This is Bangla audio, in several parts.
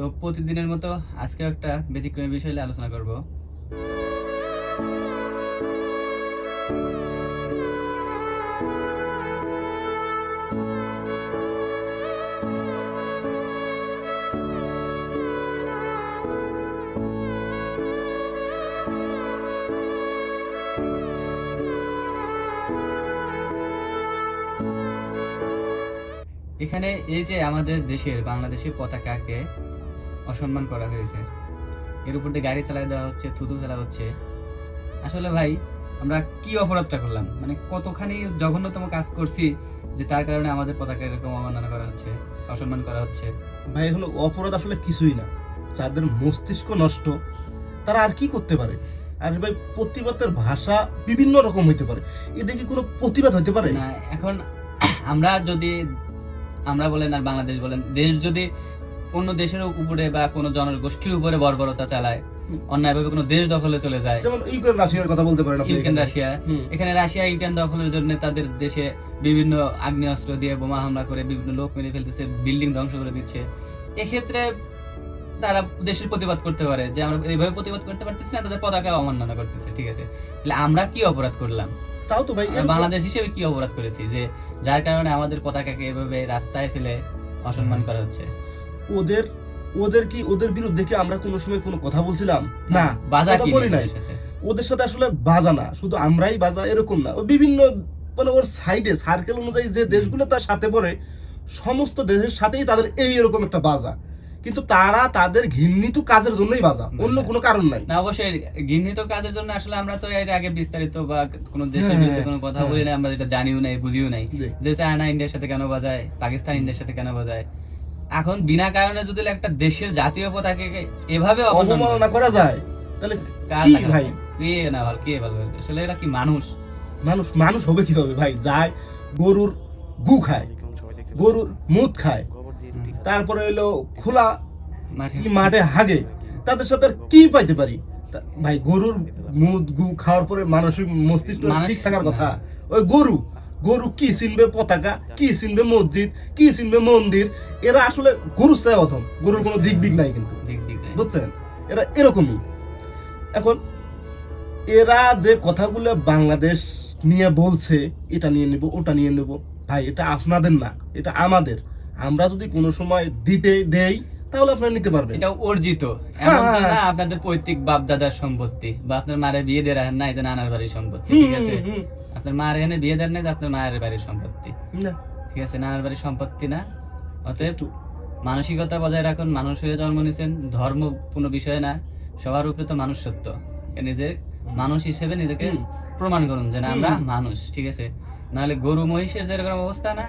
তো প্রতিদিনের মতো আজকে একটা ব্যতিক্রমী বিষয় নিয়ে আলোচনা করব। এখানে এই যে আমাদের দেশের বাংলাদেশের পতাকাকে অসম্মান করা হয়েছে। এর উপর দিয়ে গাড়ি চালায় দেওয়া হচ্ছে থুতু ফেলা হচ্ছে। আসলে ভাই আমরা কি অপরাধটা করলাম? মানে কতখানি জঘন্যতম কাজ করছি যে তার কারণে আমাদের পতাকা এরকম অবমাননা করা হচ্ছে অসম্মান করা হচ্ছে। ভাই এখন অপরাধ আসলে কিছুই না। যাদের মস্তিষ্ক নষ্ট তারা আর কি করতে পারে? আর ভাই প্রতিবাদের ভাষা বিভিন্ন রকম হইতে পারে। এটা কি কোনো প্রতিবাদ হতে পারে? না এখন আমরা যদি আমরা বলেন আর বাংলাদেশ বলেন দেশ যদি অন্য দেশের উপরে বা কোনো জনগোষ্ঠীর উপরে বর্বরতা চালায়। অন্যায়ভাবে কোনো দেশ দখলে চলে যায়। যেমন ইউক্রেন রাশিয়ার কথা বলতে পারেন ইউক্রেন রাশিয়া। এখানে রাশিয়া ইউক্রেন দখলের জন্য তাদের দেশে বিভিন্ন আগ্নেয়াস্ত্র দিয়ে বোমা হামলা করে বিভিন্ন লোক মেরে ফেলতেছে বিল্ডিং ধ্বংস করে দিচ্ছে। এক্ষেত্রে তারা দেশের প্রতিবাদ করতে পারে যে আমরা এইভাবে প্রতিবাদ করতে পারতেছি না তাদের পতাকা অমান্যনা করতেছে ঠিক আছে? তাহলে আমরা কি অপরাধ করলাম? তাও তো ভাই বাংলাদেশ হিসেবে কি অপরাধ করেছি যে যার কারণে আমাদের পতাকাকে এভাবে রাস্তায় ফেলে অসম্মান করা হচ্ছে? ওদের ওদের কি ওদের বিরুদ্ধে কি আমরা কোনো সময় কোনো কথা বলছিলাম? না বাজা কথা কি বলি নাই। ওদের সাথে? আসলে বাজা না শুধু আমরাই বাজা এরকম না। ও বিভিন্ন মানে ওর সাইডে সার্কেল অনুযায়ী যে দেশগুলো তার সাথে পড়ে সমস্ত দেশের সাথেই তাদের এই এরকম একটা বাজা। কিন্তু তারা তাদের ঘৃণিত কাজের জন্যই বাজা অন্য কোনো কারণ নাই। না অবশ্যই ঘৃণিত কাজের জন্য আসলে আমরা তো এর আগে বিস্তারিত বা কোনো দেশের হ্যাঁ, বিরুদ্ধে কোনো কথা হ্যাঁ। বলি না আমরা যেটা জানিও নাই বুঝিও নাই যে চায়না ইন্ডিয়ার সাথে কেন বাজায় পাকিস্তান ইন্ডিয়ার সাথে কেন বাজায়। এখন বিনা কারণে যদি একটা দেশের জাতীয় পতাকাকে এভাবে অবমাননা করা যায়। তাহলে কার কি ভাই? কে না ভালো কে ভালো আসলে এটা কি মানুষ? মানুষ মানুষ হবে কীভাবে ভাই? যায় গরুর গু খায় গরুর মুদ খায় তারপরে এলো খোলা মাঠে মাঠে হাগে। তাদের সাথে কি পাইতে পারি? ভাই গরুর মুদ গু খাওয়ার পরে মানসিক মস্তিষ্ক ঠিক থাকার কথা। ওই গরু গরু কি চিনবে পতাকা কি চিনবে মসজিদ কি চিনবে মন্দির এরা আসলে গরু চায় অথম গরুর কোনো দিক বিক নাই কিন্তু। দিক দিক। বুঝছেন? এরা এরকমই। এখন এরা যে কথাগুলো বাংলাদেশ নিয়ে বলছে এটা নিয়ে নেব ওটা নিয়ে নেব ভাই এটা আপনাদের না এটা আমাদের। আমরা যদি কোনো সময় দিতে দেই তাহলে আপনারা নিতে পারবেন। এটা অর্জিত। তো হ্যাঁ। না আপনাদের পৈতৃক বাপ দাদার সম্পত্তি বা আপনার মায়ের বিয়ে দিয়ে রাখেন না এটা নানার বাড়ির সম্পত্তি ঠিক আছে? আপনার মায়ের এখানে বিয়ে দেন না যে আপনার মায়ের বাড়ির সম্পত্তি। ঠিক আছে নানার বাড়ির সম্পত্তি না। অতএব মানসিকতা বজায় রাখুন মানুষ হয়ে জন্ম নিয়েছেন ধর্ম কোনো বিষয় না সবার উপরে তো মানুষ সত্য নিজের মানুষ হিসেবে নিজেকে প্রমাণ করুন যে না আমরা মানুষ ঠিক আছে? নাহলে গরু মহিষের যেরকম অবস্থা না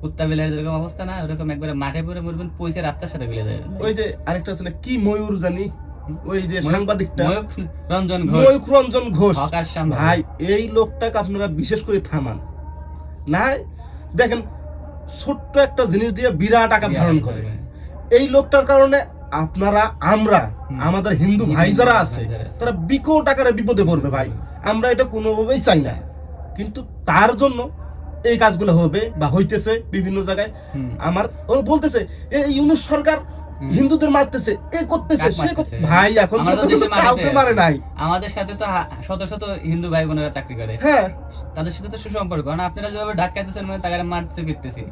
কুত্তা বিলের যেরকম অবস্থা না ওরকম একবারে মাঠে পরে মরবেন পয়সা রাস্তার সাথে গেলে যাবে ওই যে আরেকটা ছিল কি ময়ূর জানি? ওই যে সাংবাদিকটা। রঞ্জন ঘোষ। ময়ূখ রঞ্জন ঘোষ। ভাই এই লোকটাকে আপনারা বিশেষ করে থামান। না দেখেন ছোট্ট একটা জিনিস দিয়ে বিরাট আকার ধারণ করে। এই লোকটার কারণে আপনারা আমরা আমাদের হিন্দু ভাই যারা আছে। তারা বিকট আকারে বিপদে পড়বে ভাই। আমরা এটা কোনোভাবেই চাই না। কিন্তু তার জন্য এই কাজগুলো হবে বা হইতেছে বিভিন্ন জায়গায়। আমার ও বলতেছে এই ইউনুস সরকার। হিন্দুদের মারতেছে এ করতেছে সে ভাই এখন দেশের কাউকে মারে নাই। আমাদের সাথে তো শত শত হিন্দু ভাই বোনেরা চাকরি করে। হ্যাঁ। তাদের সাথে তো সুসম্পর্ক। কারণ আপনারা যেভাবে ধাক্কাইতেছেন মানে তারা মারতে ফিরতেছি।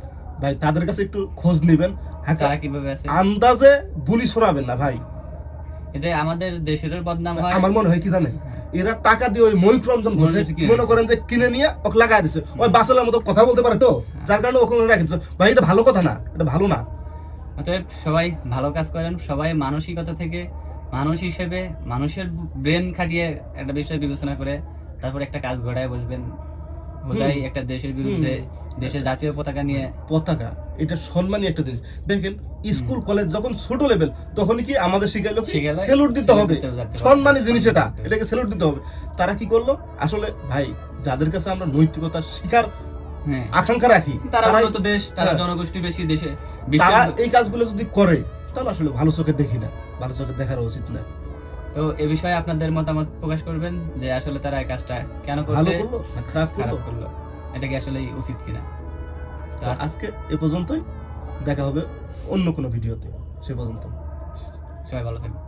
ভাই তাদের কাছে একটু খোঁজ নেবেন। হ্যাঁ, তারা কীভাবে আছে? আন্দাজে বুলি সরাবেন না ভাই। এটা আমাদের দেশেরও বদনাম হয়। আমার মনে হয় কি জানেন? এরা টাকা দিয়ে ওই ময়ূখ রঞ্জন ঘোষের মনে করেন যে কিনে নিয়ে ওকে লাগাই দিছে। ওই বাসেলের মতো কথা বলতে পারে তো? যার কারণে ওখানে রাখি ভাই এটা ভালো কথা না এটা ভালো না। অতএব সবাই ভালো কাজ করেন সবাই মানসিকতা থেকে মানুষ হিসেবে মানুষের ব্রেন খাটিয়ে একটা বিষয় বিবেচনা করে তারপর একটা কাজ ঘটায় বসবেন। ওটাই একটা দেশের বিরুদ্ধে দেশের জাতীয় পতাকা নিয়ে। পতাকা এটা সম্মানী একটা জিনিস। দেখেন স্কুল কলেজ যখন ছোট লেভেল তখন কি আমাদের শিখাইলো সেলুট দিতে হবে। সম্মানী জিনিস এটা এটাকে সেলুট দিতে হবে। তারা কি করল? আসলে ভাই যাদের কাছে আমরা নৈতিকতা শিকার আকাঙ্ক্ষা রাখি। তারা উন্নত দেশ তারা হ্যাঁ। জনগোষ্ঠী বেশি দেশে তারা এই কাজগুলো যদি করে তাহলে আসলে ভালো চোখে দেখি না। ভালো চোখে দেখার উচিত না। তো এ বিষয়ে আপনাদের মতামত প্রকাশ করবেন যে আসলে তারা এই কাজটা কেন ভালো করছে? করল না খারাপ খারাপ করল। এটা কি আসলে উচিত কিনা? তো তো আজকে এ পর্যন্তই। দেখা হবে অন্য কোনো ভিডিওতে। সে পর্যন্ত। সবাই ভালো থাকবেন।